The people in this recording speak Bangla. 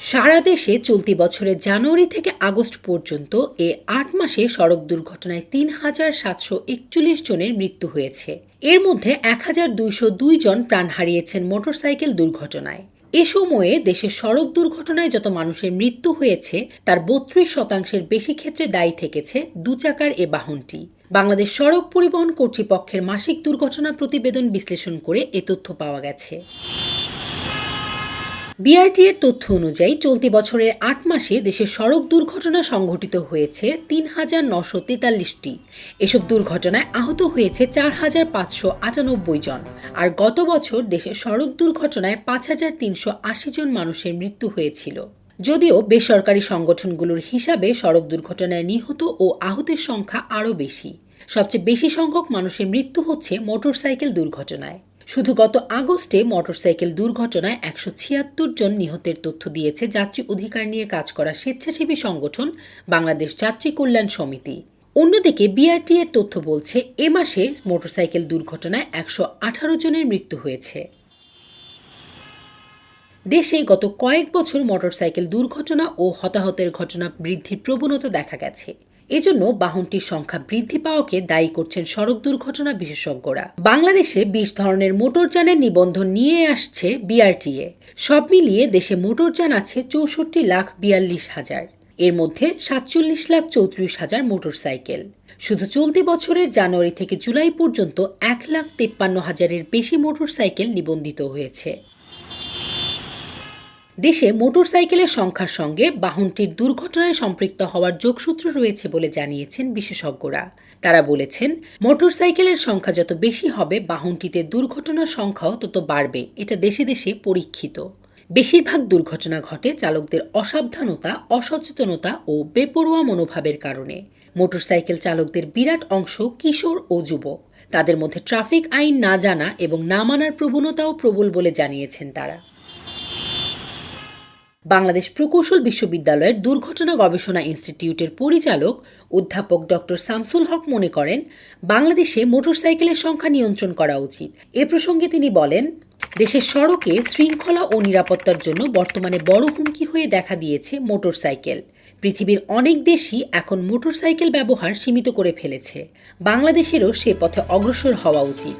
সারা দেশে চলতি বছরের জানুয়ারি থেকে আগস্ট পর্যন্ত এ আট মাসে সড়ক দুর্ঘটনায় তিন হাজার সাতশো একচল্লিশ জনের মৃত্যু হয়েছে। এর মধ্যে এক হাজার দুইশো দুই জন প্রাণ হারিয়েছেন মোটরসাইকেল দুর্ঘটনায়। এ সময়ে দেশের সড়ক দুর্ঘটনায় যত মানুষের মৃত্যু হয়েছে, তার বত্রিশ শতাংশের বেশি ক্ষেত্রে দায়ী থেকেছে দু চাকার এ বাহনটি। বাংলাদেশ সড়ক পরিবহন কর্তৃপক্ষের মাসিক দুর্ঘটনা প্রতিবেদন বিশ্লেষণ করে এ তথ্য পাওয়া গেছে। বিআরটি এর তথ্য অনুযায়ী, চলতি বছরের আট মাসে দেশের সড়ক দুর্ঘটনা সংঘটিত হয়েছে তিন হাজার নশো তেতাল্লিশটি। এসব দুর্ঘটনায় আহত হয়েছে চার হাজার পাঁচশো আটানব্বই জন। আর গত বছর দেশের সড়ক দুর্ঘটনায় পাঁচ হাজার তিনশো আশি জন মানুষের মৃত্যু হয়েছিল। যদিও বেসরকারি সংগঠনগুলোর হিসাবে সড়ক দুর্ঘটনায় নিহত ও আহতের সংখ্যা আরও বেশি। সবচেয়ে বেশি সংখ্যক মানুষের মৃত্যু হচ্ছে মোটরসাইকেল দুর্ঘটনায়। শুধু গত আগস্টে মোটরসাইকেল দুর্ঘটনায় একশো ছিয়াত্তর জন নিহতের তথ্য দিয়েছে যাত্রী অধিকার নিয়ে কাজ করা স্বেচ্ছাসেবী সংগঠন বাংলাদেশ যাত্রী কল্যাণ সমিতি। অন্যদিকে বিআরটি এর তথ্য বলছে, এ মাসে মোটরসাইকেল দুর্ঘটনায় একশো আঠারো জনের মৃত্যু হয়েছে। দেশে গত কয়েক বছর মোটরসাইকেল দুর্ঘটনা ও হতাহতের ঘটনা বৃদ্ধির প্রবণতা দেখা গেছে। এজন্য বাহনটির সংখ্যা বৃদ্ধি পাওয়াকে দায়ী করছেন সড়ক দুর্ঘটনা বিশেষজ্ঞরা। বাংলাদেশে বিশ ধরনের মোটরযানের নিবন্ধন নিয়ে আসছে বিআরটিএ। সব মিলিয়ে দেশে মোটরযান আছে চৌষট্টি লাখ বিয়াল্লিশ হাজার। এর মধ্যে সাতচল্লিশ লাখ চৌত্রিশ হাজার মোটরসাইকেল। শুধু চলতি বছরের জানুয়ারি থেকে জুলাই পর্যন্ত এক লাখ তেপ্পান্ন হাজারের বেশি মোটরসাইকেল নিবন্ধিত হয়েছে। দেশে মোটরসাইকেলের সংখ্যার সঙ্গে বাহনটির দুর্ঘটনায় সম্পৃক্ত হওয়ার যোগসূত্র রয়েছে বলে জানিয়েছেন বিশেষজ্ঞরা। তারা বলেছেন, মোটরসাইকেলের সংখ্যা যত বেশি হবে, বাহনটিতে দুর্ঘটনার সংখ্যাও তত বাড়বে। এটা দেশে দেশে পরীক্ষিত। বেশিরভাগ দুর্ঘটনা ঘটে চালকদের অসাবধানতা, অসচেতনতা ও বেপরোয়া মনোভাবের কারণে। মোটরসাইকেল চালকদের বিরাট অংশ কিশোর ও যুবক। তাদের মধ্যে ট্রাফিক আইন না জানা এবং না মানার প্রবণতাও প্রবল বলে জানিয়েছেন তারা। বাংলাদেশ প্রকৌশল বিশ্ববিদ্যালয়ের দুর্ঘটনা গবেষণা ইনস্টিটিউটের পরিচালক অধ্যাপক ডক্টর শামসুল হক মনে করেন, বাংলাদেশে মোটরসাইকেলের সংখ্যা নিয়ন্ত্রণ করা উচিত। এ প্রসঙ্গে তিনি বলেন, দেশের সড়কে শৃঙ্খলা ও নিরাপত্তার জন্য বর্তমানে বড় হুমকি হয়ে দেখা দিয়েছে মোটরসাইকেল। পৃথিবীর অনেক দেশই এখন মোটরসাইকেল ব্যবহার সীমিত করে ফেলেছে। বাংলাদেশেরও সে পথে অগ্রসর হওয়া উচিত।